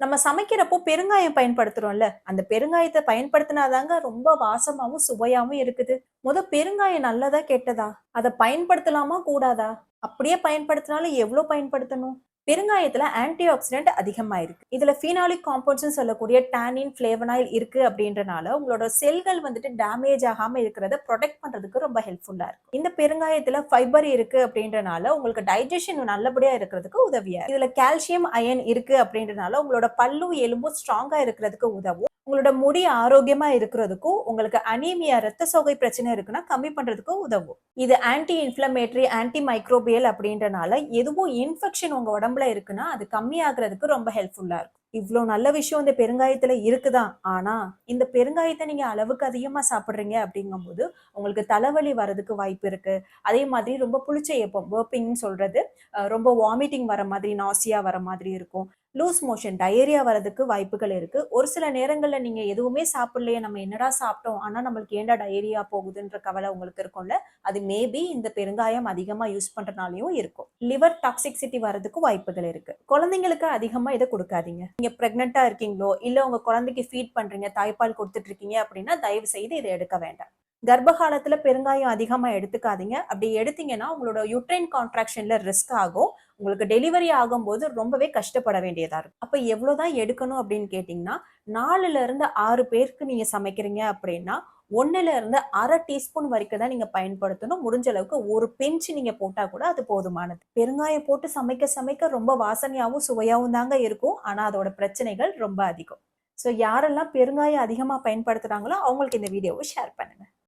நம்ம சமைக்கிறப்போ பெருங்காயம் பயன்படுத்துறோம்ல. அந்த பெருங்காயத்தை பயன்படுத்தினாதாங்க ரொம்ப வாசமாவும் சுவையாவும் இருக்குது. முத பெருங்காயம் நல்லதா கெட்டதா? அதை பயன்படுத்தலாமா கூடாதா? அப்படியே பயன்படுத்தினாலும் எவ்வளவு பயன்படுத்தணும்? பெருங்காயத்துல ஆன்டி ஆக்சிடென்ட் அதிகமா இருக்கு இதுல ஃபீனாலிக் காம்பவுண்ட்ஸ் சொல்லக்கூடிய டானின் ஃப்ளேவனாயில் இருக்கு அப்படின்றனால உங்களோட செல்கள் வந்துட்டு டேமேஜ் ஆகாம இருக்கிறத ப்ரொடெக்ட் பண்றதுக்கு ரொம்ப ஹெல்ப்ஃபுல்லா இருக்கும். இந்த பெருங்காயத்துல ஃபைபர் இருக்கு அப்படின்றனால உங்களுக்கு டைஜஷன் நல்லபடியா இருக்கிறதுக்கு உதவியா இதில் இதுல கால்சியம் அயன் இருக்கு அப்படின்றனால உங்களோட பல்லு எலும்பும் ஸ்ட்ராங்கா இருக்கிறதுக்கு உதவும். உங்களோட முடி ஆரோக்கியமா இருக்கிறதுக்கும் உங்களுக்கு அனீமியா ரத்த சோகை பிரச்சனை இருக்குன்னா கம்மி பண்றதுக்கும் உதவும். இது ஆன்டி இன்ஃபிளமேட்டரி ஆன்டி மைக்ரோபியல் அப்படின்றனால எதுவும் இன்ஃபெக்ஷன் உங்க உடம்புல இருக்குன்னா அது கம்மியாகிறதுக்கு ரொம்ப ஹெல்ப்ஃபுல்லா இருக்கும். இவ்வளோ நல்ல விஷயம் இந்த பெருங்காயத்துல இருக்குதான் ஆனா இந்த பெருங்காயத்தை நீங்க அளவுக்கு அதிகமா சாப்பிடுறீங்க அப்படிங்கும்போது உங்களுக்கு தலைவலி வர்றதுக்கு வாய்ப்பு இருக்கு. அதே மாதிரி ரொம்ப புளிச்ச ஏப்பம் பர்பிங்னு சொல்றது ரொம்ப வாமிட்டிங் வர மாதிரி நாசியா வர மாதிரி இருக்கும். லூஸ் மோஷன் டயரியா வரதுக்கு வாய்ப்புகள் இருக்கு. ஒரு சில நேரங்களில் நீங்க எதுவுமே சாப்பிடலையே நம்ம என்னடா சாப்பிட்டோம்? ஆனால் நம்மளுக்கு ஏன்டா டயரியா போகுதுன்ற கவலை உங்களுக்கு இருக்கும்ல? அது மேபி இந்த பெருங்காயம் அதிகமா யூஸ் பண்ணுறனாலையும் இருக்கும். லிவர் டாக்ஸிக்சிட்டி வரதுக்கு வாய்ப்புகள் இருக்கு. குழந்தைங்களுக்கு அதிகமா இதை கொடுக்காதீங்க. நீங்க பிரெக்னெண்டா இருக்கீங்களோ இல்ல உங்க குழந்தைக்கு ஃபீட் பண்றீங்க தாய்ப்பால் கொடுத்துட்டு இருக்கீங்க அப்படின்னா தயவு செய்து இதை எடுக்க வேண்டாம். கர்ப்பகாலத்தில் பெருங்காயம் அதிகமா எடுத்துக்காதீங்க. அப்படி எடுத்தீங்கன்னா உங்களோட யூட்ரைன் கான்ட்ராக்ஷன்ல ரிஸ்க் ஆகும். உங்களுக்கு டெலிவரி ஆகும்போது ரொம்பவே கஷ்டப்பட வேண்டியதா இருக்கும். அப்ப எவ்வளவுதான் எடுக்கணும் அப்படின்னு கேட்டீங்கன்னா நாலுல இருந்து ஆறு பேருக்கு நீங்க சமைக்கிறீங்க அப்படின்னா ஒன்னுல இருந்து அரை டீஸ்பூன் வரைக்கும் தான் நீங்க பயன்படுத்தணும். முடிஞ்ச அளவுக்கு ஒரு பெஞ்ச் நீங்க போட்டா கூட அது போதுமானது. பெருங்காயம் போட்டு சமைக்க சமைக்க ரொம்ப வாசனையாவும் சுவையாவும் தாங்க இருக்கும். ஆனா அதோட பிரச்சனைகள் ரொம்ப அதிகம். ஸோ யாரெல்லாம் பெருங்காயம் அதிகமாக பயன்படுத்துறாங்களோ அவங்களுக்கு இந்த வீடியோவை ஷேர் பண்ணுங்க.